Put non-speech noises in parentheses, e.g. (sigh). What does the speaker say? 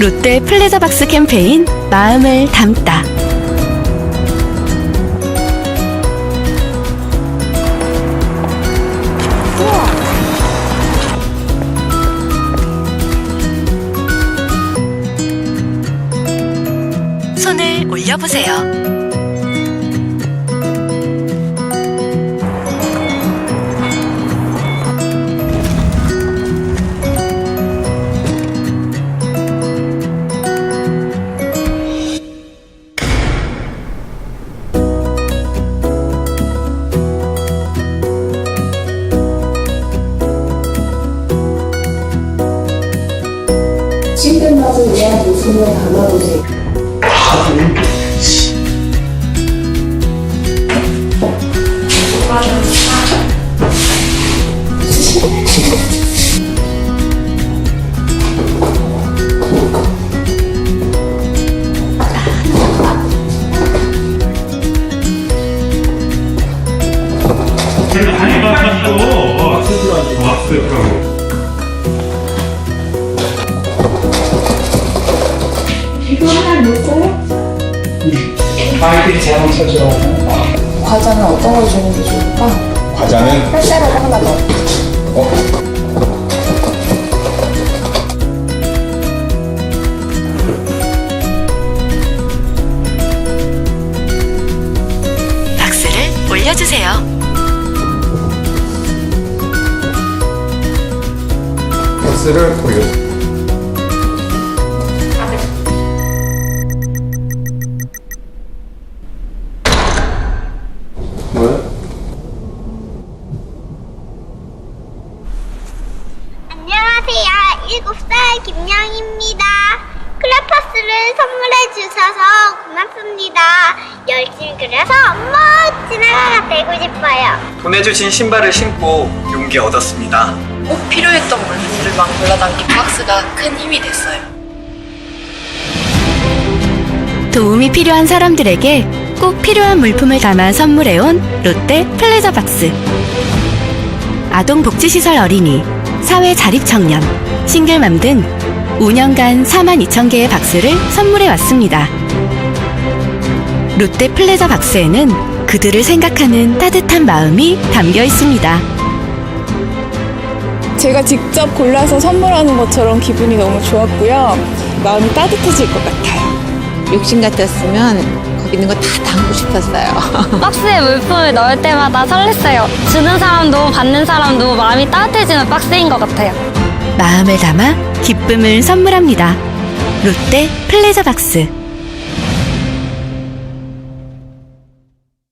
롯데 플레저박스 캠페인 마음을 담다. 손을 올려보세요. 맛을 위한 모습을 담아보세요. 아이들이 제한을 쳐줘. 과자는 어떤 걸 주는 게 좋을까? 과자는 쌀쌀하고 하나 더. 박스를 올려주세요. 박스를 올려. 7살 김영입니다. 클래퍼스를 선물해 주셔서 고맙습니다. 열심히 그려서 멋진 아가가 되고 싶어요. 보내주신 신발을 신고 용기 얻었습니다. 꼭 필요했던 물품들을 막 골라담긴 박스가 큰 힘이 됐어요. 도움이 필요한 사람들에게 꼭 필요한 물품을 담아 선물해온 롯데 플레저 박스. 아동복지시설 어린이, 사회 자립청년, 싱글맘 등 5년간 4만 2천 개의 박스를 선물해 왔습니다. 롯데 플레저 박스에는 그들을 생각하는 따뜻한 마음이 담겨 있습니다. 제가 직접 골라서 선물하는 것처럼 기분이 너무 좋았고요. 마음이 따뜻해질 것 같아요. 욕심 같았으면 거기 있는 거 다 담고 싶었어요. (laughs) 박스에 물품을 넣을 때마다 설렜어요. 주는 사람도 받는 사람도 마음이 따뜻해지는 박스인 것 같아요. 마음을 담아 기쁨을 선물합니다. 롯데 플레저 박스.